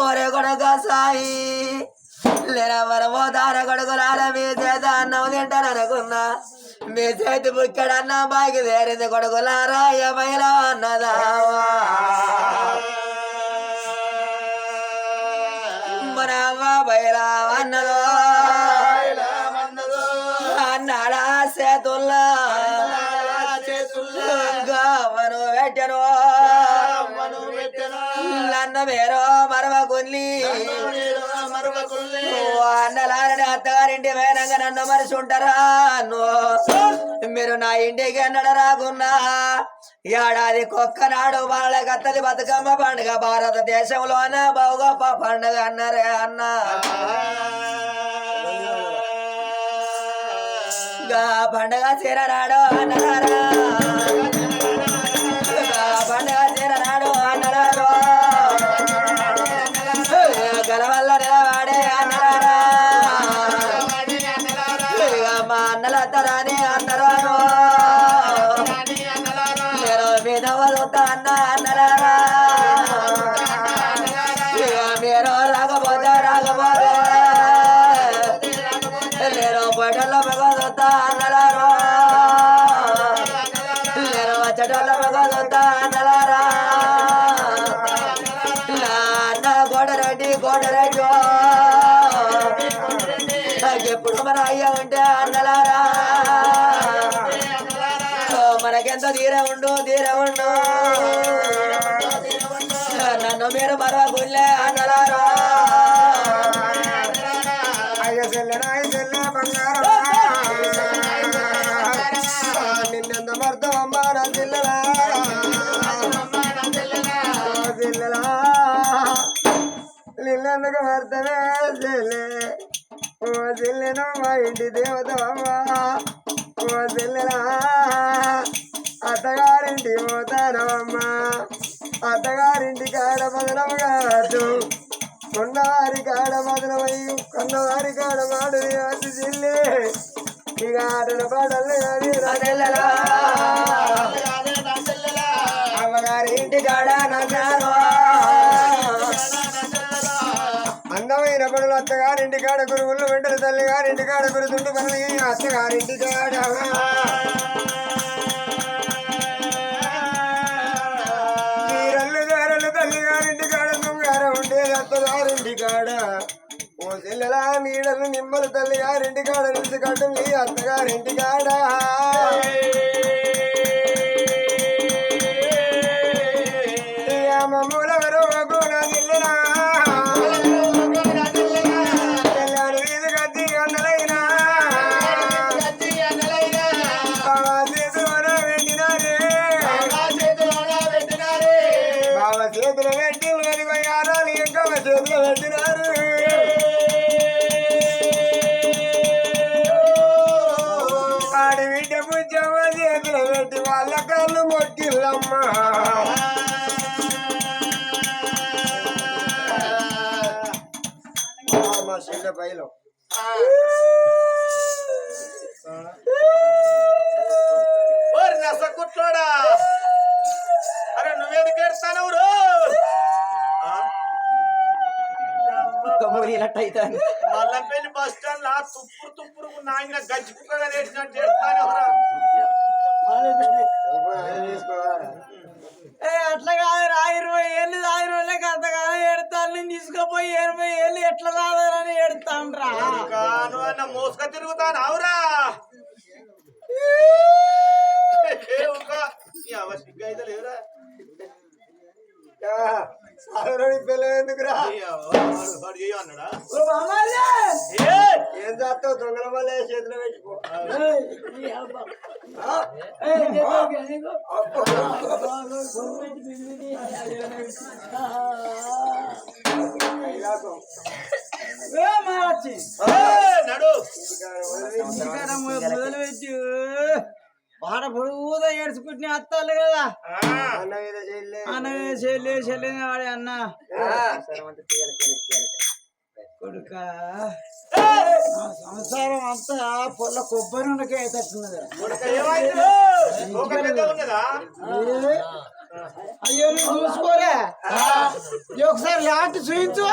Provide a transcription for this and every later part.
ఒరే కొడుక సాయి. దాన కొడుకులాల మీ చేత అన్నం తింటారనుకున్నా మీ చేతి బుక్కడ అన్నం బాకి తేరింది కొడుకులారా ఏమైనా అన్నదావా మన అమ్మ బయలా అన్నదో. అన్నాడా చేతుల్లా. గవ్వను పెట్టను అన్న వేరో మరవ కొల్లి అన్నలారని అత్తగారింటి వేరంగా నన్ను మనిషి ఉంటారా మీరు నా ఇంటికి ఎన్నడ రాకున్నా. ఏడాది కుక్కనాడు వాళ్ళ కత్తది బతుకమ్మ పండుగ. భారతదేశంలోన బహు గొప్ప పండుగ అన్నారే అన్న. పండుగ చీరనాడు అన్నరారా గా ఉండు తీర ఉండు నన్ను మీరు మరవ అందమైన పనులు అత్తగారింటి కాడ గురువులు వెంటనే తల్లి గారింటి కాడ గురుతుండు పనులు అత్తగారింటి కాడ. చీరలు దారలు తల్లి గారింటి కాడ గార ఉండేది అత్తగారింటి కాడ. ఓ చెల్లెలా నీడలు నిమ్మలు తల్లి గారింటి కాడ నిలిచి కట్టు మీ అత్తగారింటి కాడ. పుచ్చమ్మ చేతులు పెట్టి వాళ్ళ కాళ్ళు మొక్కిల్లమ్మా. మా చిన్న పైలో. ఓరి నస కుట్లోడా? అరే నువ్వేది ఏడుస్తాను మల్లంపల్లి బస్ స్టాండ్ లా తుప్పురు తుప్పురు నాయన గజ్జి కుక్కగా నేర్చినట్టు చేస్తాను ఏ అట్లా కాదు ఆ ఇరవై ఏళ్ళు ఆ ఇరవై ఏళ్ళకి అంత కాదు ఎడతాను నేను తీసుకుపోయి ఇరవై ఏళ్ళు ఎట్లా రాదని ఎడతాండ్రా కాను అన్న మోసుక తిరుగుతాను అవురా. అవశ్యంగా అయితే పిల్ల ఎందుకురా! ఏం! చేస్తావు? దొంగల వల్ల చేతిలో పెట్టుకో. నడు! మొదలు పెట్టి. వాడ పొడుగుదా ఏడ్చుకుంటున్నా అత్తాలు కదా. అన్న చెల్లె. చెల్లి వాడే అన్న. కొడుక. సంసారం అంతా పొల్ల కొబ్బరి ఉండకే అవుతున్నది అయ్యో నువ్వు చూసుకోలే ఒకసారి లాంటి చూయించు.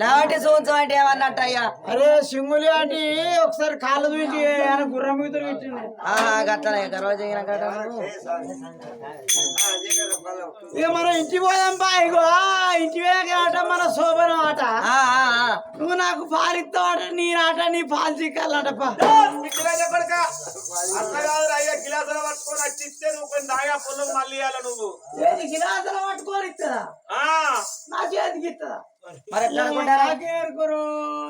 లాంటి సూచం అంటే ఏమన్నట్టు అయ్యా అరే సింగులి అంటే ఒకసారి కాళ్ళు ఆయన గుర్రం మీద గట్లనే రోజు ఇక మనం ఇంటికి పోదాం బా ఇగో. ఇంటి వేగ ఆట మన శోభనం ఆట. నువ్వు నాకు పాలిస్తావు ఆట నీ ఆట నీ పాలు చిక్కాలంటప్పా గిలాస పడక అట్లా కాదు అయ్యా గిలాసలు పట్టుకొని ఇస్తే నువ్వు కొన్ని దాగా పొలం మళ్ళీ నువ్వు. ఏది గిలాసులు పట్టుకొని ఇస్తుందా ఆ. నా చేతికి ఇస్తుందా మరి ఎట్లా అనుకుంటారా? నాకేరుకోరు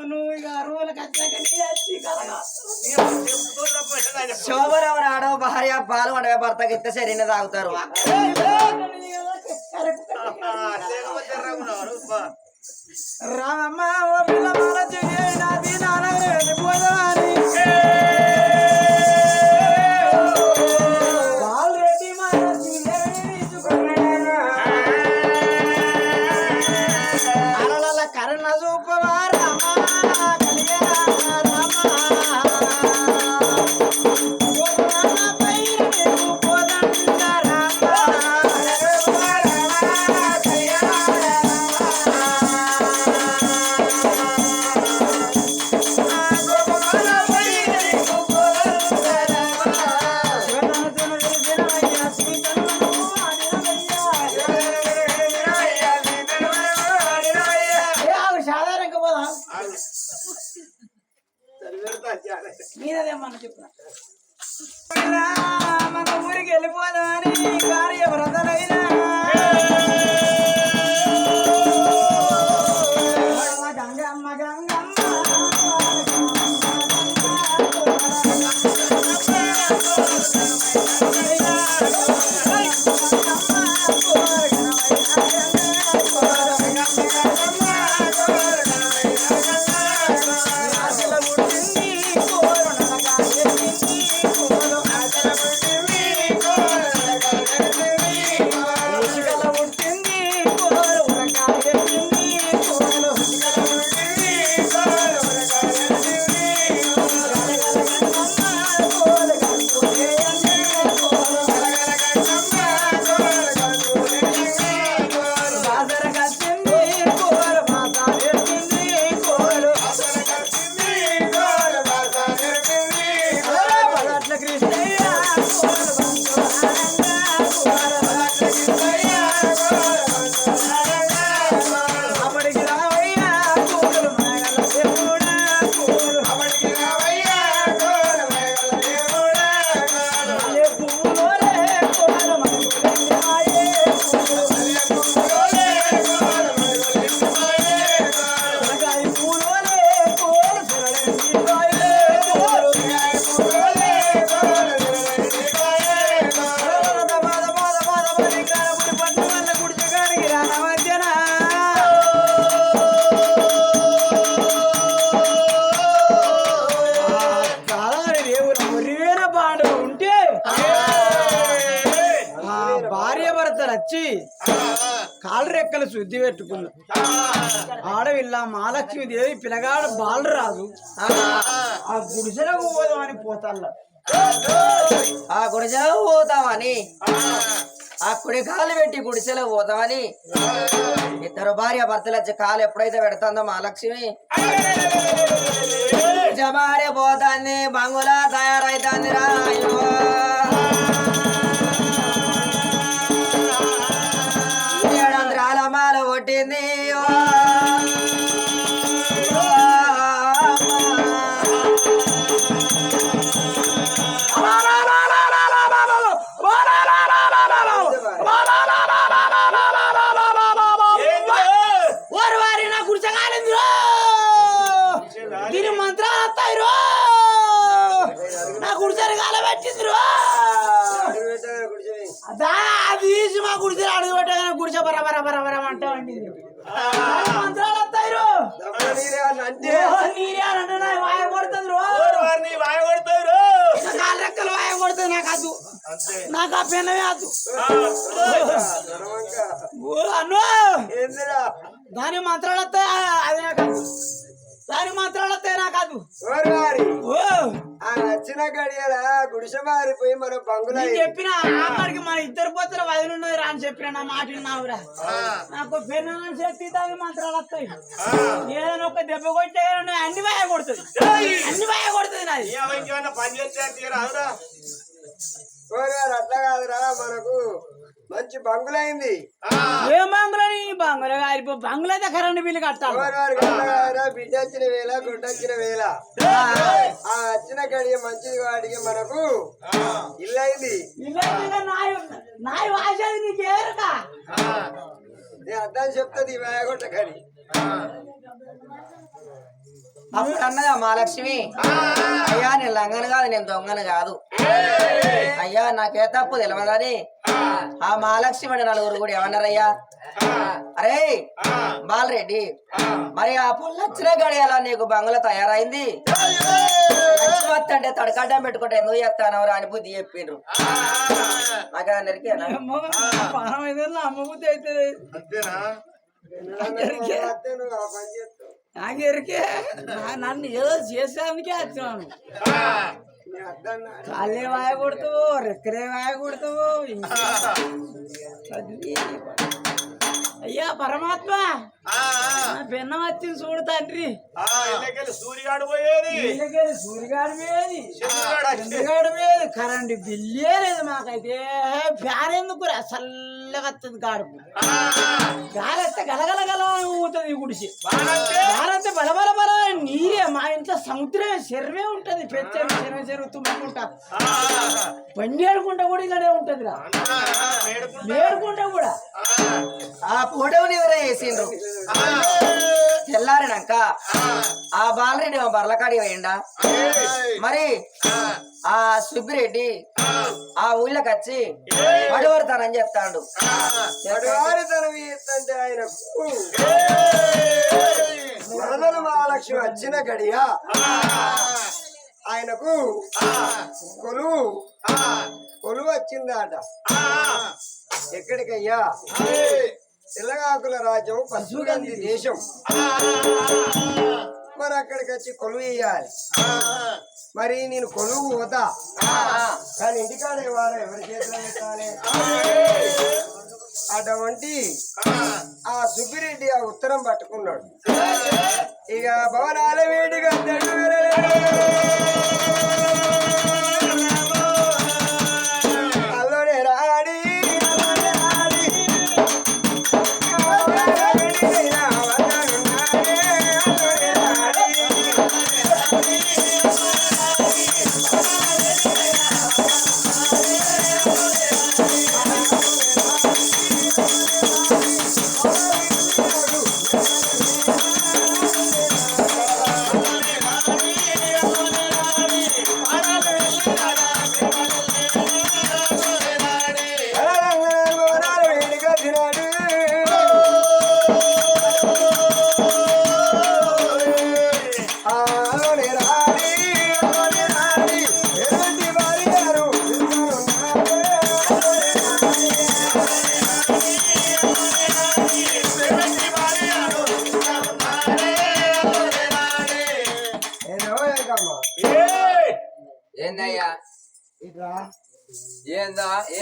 నువ్వు ఇక అరువులకు వచ్చాక నీ వచ్చి కలగా. నేను చెప్తున్నా పోయినా చెప్పు. శోభనం నాడు భార్య పాలు వండగా భర్తకి ఇస్తే సరైన తాగుతారు ఆ, వచ్చి కాళ్ళు రెక్కలు శుద్ధి పెట్టుకున్నారు ఆడవిల్ల మహాలక్ష్మి దేవి పిల్లగాడు బాలరాజు ఆ గుడిసెలకు పోదామని పోతాళ్ళ ఆ గుడిసెలో పోతామని ఆ కుడి కాలు పెట్టి గుడిసెలో పోతామని ఇద్దరు భార్య భర్తలు వచ్చి కాలు ఎప్పుడైతే పెడుతుందో మా లక్ష్మి జమారే పోతాంది బంగులా తయారైతాంది రా అయ్యో. నాకు ఆ అన్నో! ఏందిరా? దాని మంత్రాలు వస్తాయి? అది నాకు దాని మంత్రాలు వస్తాయి? నాకు ఆ నచ్చిన గడియల గుడిసె మారిపోయి మన బంగులా చెప్పిన ఆఖరికి మన ఇద్దరు పోతున్న వదిలి ఉన్నది రా అని చెప్పిన నా మాట విన్నావురా? నాకు పెన్న శక్తి దాని మంత్రాలు వస్తాయి. ఏదైనా ఒక దెబ్బ కొట్టే అన్ని బాగా కొడుతుంది. అన్ని బాగా కొడుతుంది నాది. పని చేస్తే ఓగారు అట్లా కాదురా మనకు మంచి బంగులైంది. ఏం బంగ్లాని బంగ్లా గారిపో బంగ్లా కరెంట్ బిల్లు కట్టాలి ఓగారు గట్లగారా బిడ్డ వచ్చిన వేళ గుడ్డ వచ్చిన వేళ. ఆ. వచ్చిన గడియ మంచిది వాడికి మనకు ఇల్లు అయింది ఇల్లు నాయ నాయ వాసేది నీకు ఏరుకా నేను అర్థం చెప్తుంది వేగొట్ట కడి అప్పుడు అన్నదా మహాలక్ష్మి? అయ్యా నేను లంగను కాదు నేను దొంగను కాదు. అయ్యా నాకే తప్పు తెలియదని ఆ. మహాలక్ష్మి అని నలుగురు కూడా ఏమన్నారయ్యా? అరే బాలరెడ్డి మరి ఆ పొల్లొచ్చిన గడియాల నీకు బంగ్లా తయారైంది? లక్ష్మత్ అంటే తడకడ్డం పెట్టుకుంటే ఎందుకు చెప్తానవరా అని బుద్ధి చెప్పిండ్రు. నాకు అందరికీ అమ్మ బుద్ధి అయితే అంతేనా వస్తే నువ్వు ఆ పని చేస్తావు నాకు ఎరికే. నా- నన్ను ఏదో చేసేందుకే వచ్చినాను నేను అర్థం నా- కాళ్ళే వాయ కొడతావు రెక్కరే వాయ కొడతావు ఇంకా చదివి. అయ్యా పరమాత్మ. నా పెన్నం వచ్చింది చూడు తండ్రి. సూర్యగాడు పోయేది. వీళ్ళకెళ్ళి సూర్యగాడి పోయేది. చంద్రుగాడు వచ్చేది. చంద్రగాడి పోయేది. కరెంట్ బిల్లే లేదు మాకైతే. ఫ్యాన్ ఎందుకు రా వస్తుంది గాడుపు గాలి వస్తే గలగల గల ఊతుంది ఈ గుడిసి. వానంటే గాలంతే బల బల బల నీరే. మా ఇంట్లో సముద్రమే చెరువే ఉంటది. పెంచారు చెరువు చెరువు తుమ్ముకుంటా బండి ఆడుకుంటా కూడా ఇలానే ఉంటది రా. నేడుకుంటా కూడా. ఆ. ఫోటోని ఎవరో వేసిండ్రు. తెల్లారినాక ఆ బాలరెడ్డి మా బర్లకాడి పోయిండా. మరి ఆ సుబ్బిరెడ్డి ఆ ఊళ్ళకి వచ్చి పడవడతానని చెప్తాడు. వాడితనం ఆయనకు. మహాలక్ష్మి వచ్చిన గడియ ఆయనకు కొలువు కొలువు వచ్చిందట. ఎక్కడికయ్యా? తెల్లగాకుల రాజ్యం పశుగంధి దేశం. మరి అక్కడికి వచ్చి కొలువు వేయాలి. మరి నేను కొలువు పోతా. కానీ ఇంటికాడ వారు ఎవరి చేతిలో పెట్టాలి? అటువంటి ఆ సుబ్బిరెడ్డి ఆ ఉత్తరం పట్టుకున్నాడు. ఇక భవనాల వేడిగా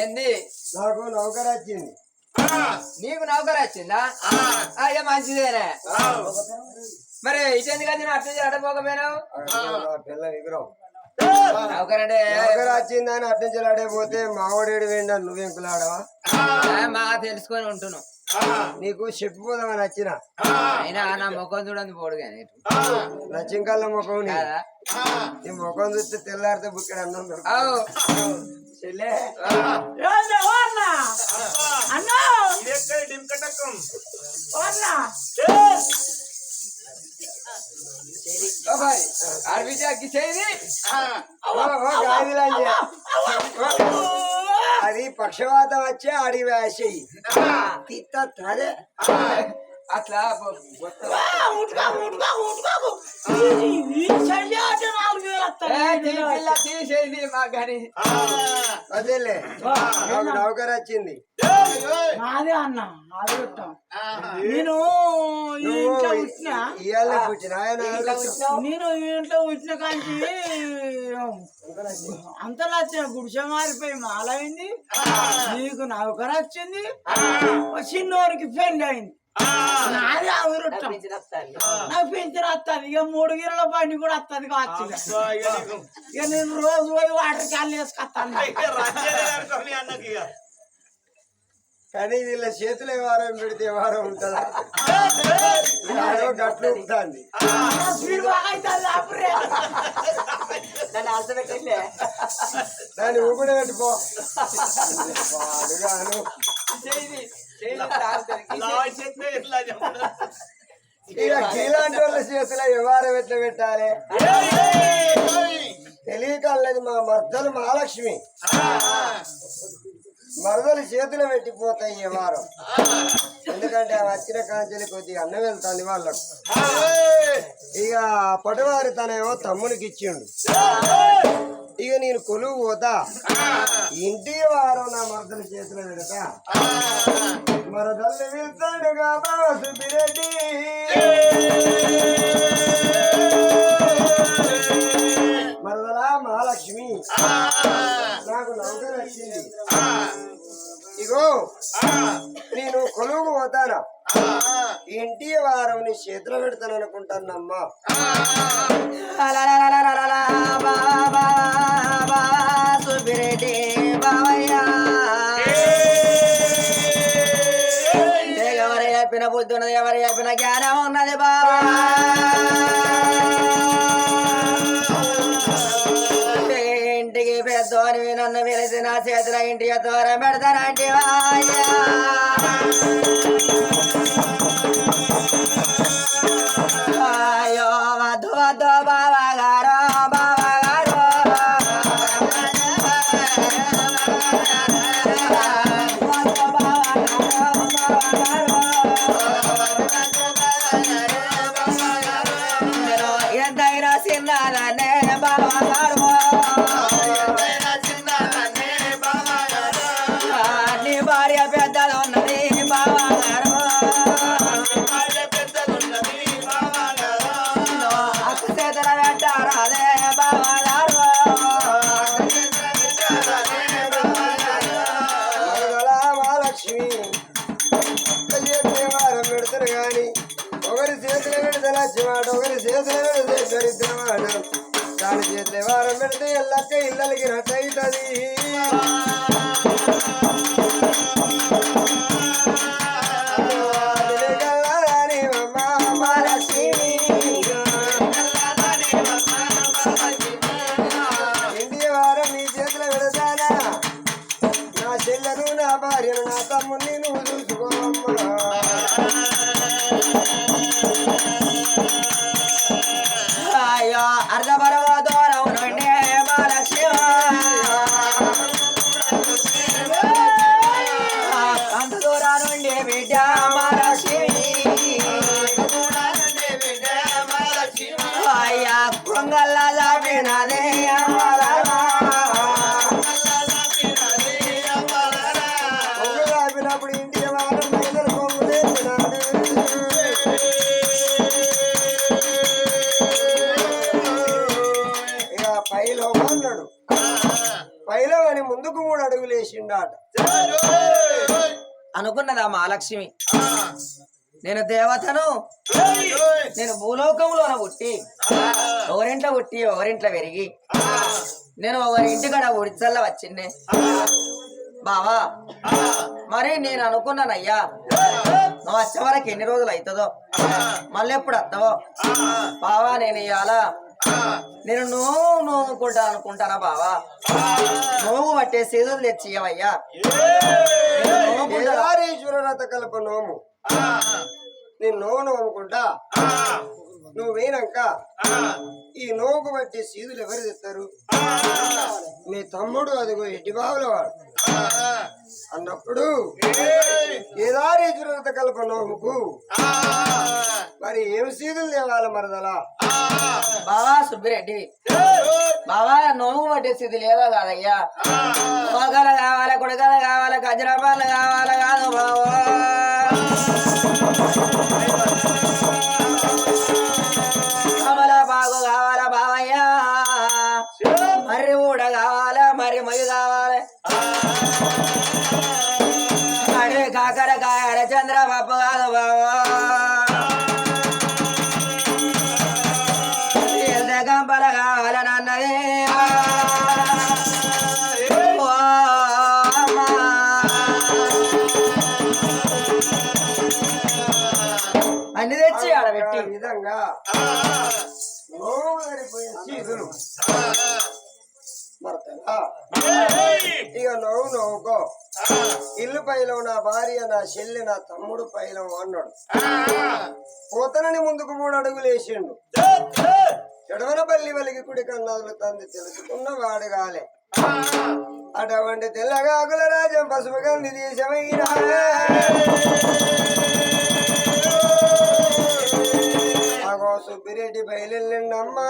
ఏందా? నాకు నౌకరు వచ్చింది. నీకు నౌకరు వచ్చిందా? అయ్యా మంచిదేనే. మరి ఇటెందుకు వచ్చిన అట్లా అడపోకపోయినావు పిల్ల విగ్రహం వచ్చిందని అట్టించలాడే పోతే మావాడేడు వేండా నువ్వెంకులాడవా మా తెలుసుకొని ఉంటున్నావు. నీకు చెప్పిపోదామని వచ్చిన. అయినా నా ముఖం చూడండి పోడు కానీ. నచ్చింకల్ల ముఖం నీ ముఖం చూస్తే తెల్లారితే బుక్కడ అన్నం అన్న. అది పక్షవాతం వచ్చే అడి వేసేయి తిత్త తదే అట్లా నాలుగు వేలు తీసేది మాకు కానీ అదేలే. నౌకర్ వచ్చింది నాదే అన్న నేను ఈ ఇంట్లో పుట్టినా నేను ఈ ఇంట్లో పుట్టిన కాంచి అంతలా వచ్చిన గుడిసె మారిపోయి మాలైంది. నీకు నౌకర వచ్చింది చిన్నోడికి పెళ్ళి అయింది. నాది నాకు పెంచిన వస్తుంది ఇక మూడు గిరల బండి కూడా వస్తుంది కావచ్చు ఇక. నేను రోజు పోయి వాటర్ క్యాన్ వేసుకొస్తాను. కానీ వీళ్ళ చేతులు వారం పెడితే వారం ఉంటుందా? గట్లు ఉంటుంది దాన్ని ఊపిడి ఇలాంటి వాళ్ళ చేతులు వారం ఎట్లా పెట్టాలి తెలియకలేదు మా మర్దలు మహాలక్ష్మి మరదలు చేతులు పెట్టిపోతాయి ఈ వారం ఎందుకంటే ఆ వచ్చిన కాంచెలు కొద్దిగా అన్నం వెళ్తాంది వాళ్ళకు. ఇక పటువారి తనేమో తమ్మునికి ఇచ్చిండు. ఇక నేను కొలువు పోతా. ఇంటి వారు నా మరదల చేతులు పెడతా మరదల్ని వెళ్తాడుగా బావ సుబ్బిరెడ్డి. మరదలా మహాలక్ష్మి. నాకు నౌకరు వచ్చింది ఇగో నేను కొలువు పోతానా? ఇంటి వారం నీ చేతిలో పెడతాను అనుకుంటానమ్మా బాబా బాబా సుబ్బిరెడ్డి. ఎవరు చెప్పిన బుద్ధి ఉన్నది ఎవరు చెప్పిన జ్ఞానం ఉన్నది బావా ఇంటికి పెద్దోని నన్ను పిలిచి నా చేతిలో ఇంటి దూరం పెడతానంటే అయ్యో వారం పెడితే ఎల్లక్క ఇళ్ళకి రచయితది మహాలక్ష్మి. నేను దేవతను. నేను భూలోకంలోన పుట్టి ఎవరింట్లో పుట్టి ఎవరింట్లో పెరిగి నేను ఒకరి ఇంటికాడ ఉడిచల్ల వచ్చిండే బావా మరి నేను అనుకున్నానయ్యా నువ్వు వచ్చే వరకు ఎన్ని రోజులు అవుతుందో? మళ్ళీ ఎప్పుడు వస్తావో? బావా నేను ఇవాళ నేను నువ్వు నోముకుంటా అనుకుంటానా బావా? నోము పట్టే సీజన్ తెచ్చి ఇవ్వయ్యా నేను నోముకుంటా కేదారీశ్వర రథ కల్ప నోము. నేను నోము నోముకుంటా? నువ్వు పోయినాక ఈ నోకు బట్టి సీదులు ఎవరు తెస్తారు? ఆ, మీ తమ్ముడు అదిగో ఎట్టి బావుల వాడు. అన్నప్పుడు ఏయ్! ఏదారి జురత కల్ప నోముకు ఆ, మరి ఏం సీదులు తేవాలి మరదలా? ఆ. బావా సుబ్బిరెడ్డి! బావా నోము పట్టే స్థితి లేదా కాదయ్యా? ఆ, మొగలు కావాలి కొడుకలు కావాలి గజరపాలు కావాలి కాదు బావా. నా చెల్లి నా తమ్ముడు పైలం అన్నాడు పోతనని ముందుకు మూడు అడుగులు వేసిండు. చెడవనపల్లి వలిగి కుడి కన్నాదులు తంది తెలుసుకున్న వాడు కాలే. అటువంటి తెల్లగాకుల రాజ్యం పసుపు కంది దేశమైనా. సుబ్బిరెడ్డి బయలుండమ్మా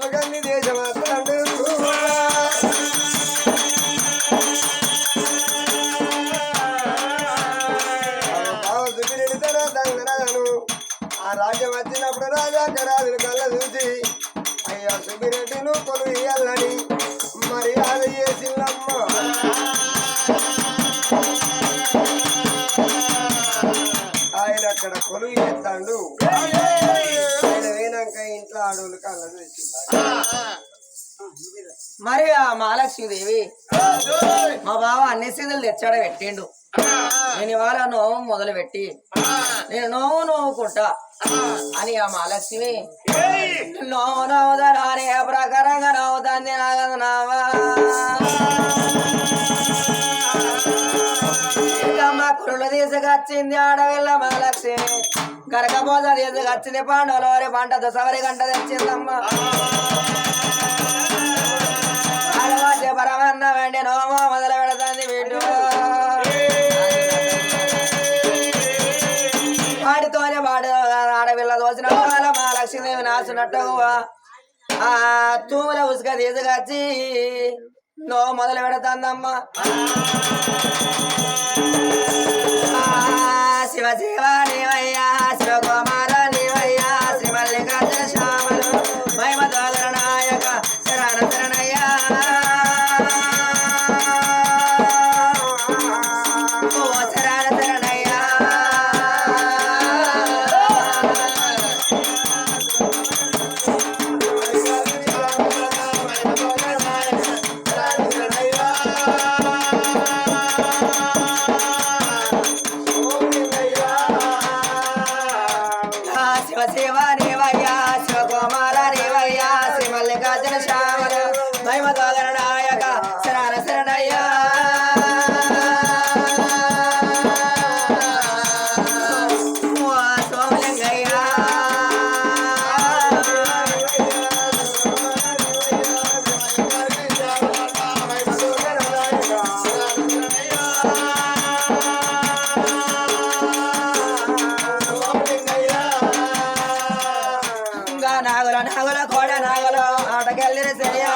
పసుపు కంది మహాలక్ష్మీదేవి మా బావ అన్ని సీదులు తెచ్చాడ పెట్టిండు. నేను ఇవాళ నోము మొదలు పెట్టి నేను నోవు నోవుకుంటా అని ఆ మహాలక్ష్మి నోవు నవ్వుదరాని ప్రకారంగా నవ్వుతాంది నాగదు కురులు తీసుకొచ్చింది ఆడవిల్ల మహాలక్ష్మి గరకపోత తీసుకొచ్చింది పాండవులవారి పంట దశవరి గంట తెచ్చిందమ్మా. పరమన్న వెండి నోమ మొదలు పెడతాంది వీడు. వాడితోనే వాడు ఆడపిల్ల దోచిన వాళ్ళ మా లక్ష్మీదేవి నాసినట్టు ఆ తూముల ఉసుక తీసుకొచ్చి నో మొదలు పెడతాందమ్మా శివ శివ నీవయ్యా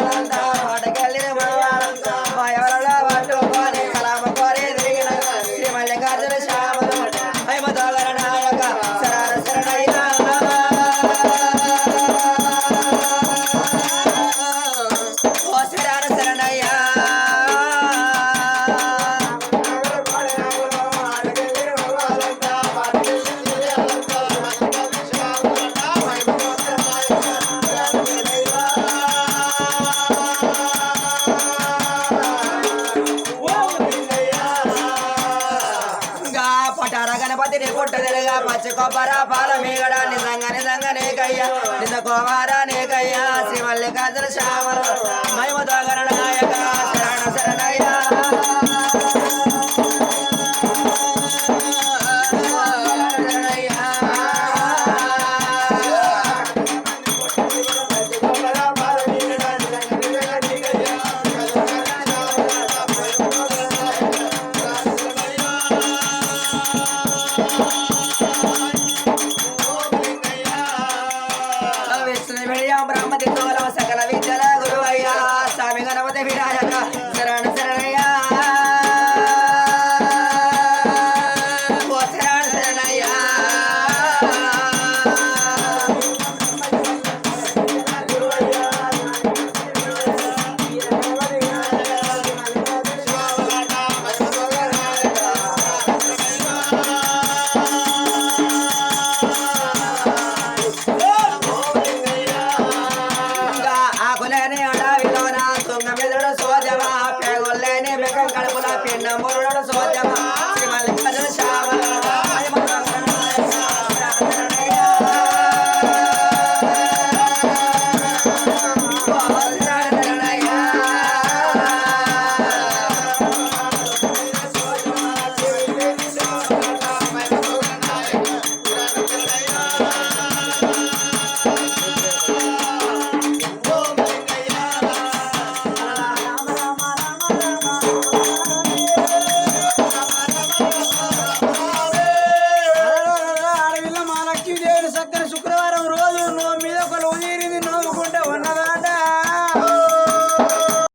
da da da